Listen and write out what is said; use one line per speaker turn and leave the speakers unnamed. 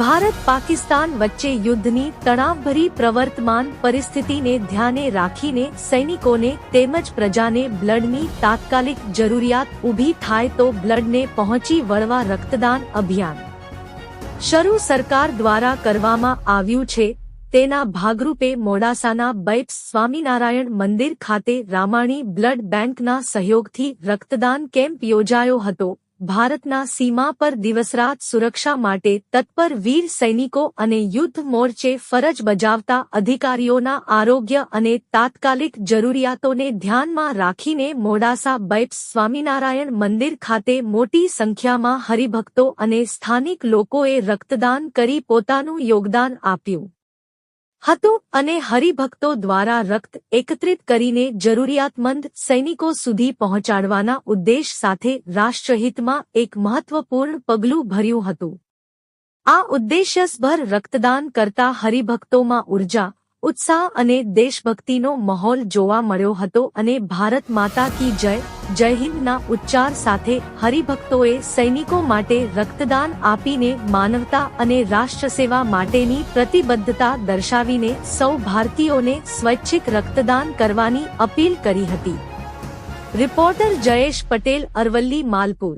ભારત પાકિસ્તાન વચ્ચે યુદ્ધની તણાવભરી પ્રવર્તમાન પરિસ્થિતિને ધ્યાને રાખીને સૈનિકોને તેમજ પ્રજાને બ્લડની તાત્કાલિક જરૂરિયાત ઊભી થાય તો બ્લડને પહોંચી વળવા રક્તદાન અભિયાન શરૂ સરકાર દ્વારા કરવામાં આવ્યું છે. તેના ભાગરૂપે મોડાસાના બૈપ્સ સ્વામિનારાયણ મંદિર ખાતે રામાણી બ્લડ બેંકના સહયોગથી રક્તદાન કેમ્પ યોજાયો હતો. ભારતના સીમા પર દિવસરાત સુરક્ષા માટે તત્પર વીર સૈનિકો અને યુદ્ધ મોરચે ફરજ બજાવતા અધિકારીઓના આરોગ્ય અને તાત્કાલિક જરૂરિયાતોને ધ્યાનમાં રાખીને મોડાસા બૈપ્સ સ્વામિનારાયણ મંદિર ખાતે મોટી સંખ્યામાં હરિભક્તો અને સ્થાનિક લોકોએ રક્તદાન કરી પોતાનું યોગદાન આપ્યું. હતું અને હરિભક્તો દ્વારા રક્ત એકત્રિત કરીને જરૂરિયાતમંદ સૈનિકો સુધી પહોંચાડવાના ઉદ્દેશ સાથે રાષ્ટ્રહિતમાં એક મહત્વપૂર્ણ પગલું ભર્યું હતું. આ ઉદ્દેશ્યસભર રક્તદાન કરતા હરિભક્તોમાં ઊર્જા ઉત્સાહ અને દેશભક્તિનો માહોલ જોવા મળ્યો હતો અને ભારત માતા કી જય જય હિન્દના ઉચ્ચાર સાથે હરિભક્તોએ સૈનિકો માટે રક્તદાન આપીને માનવતા અને રાષ્ટ્રસેવા માટેની પ્રતિબદ્ધતા દર્શાવીને સૌ ભારતીયોને સ્વૈચ્છિક રક્તદાન કરવાની અપીલ કરી હતી. રિપોર્ટર જયેશ પટેલ અરવલ્લી, માલપુર.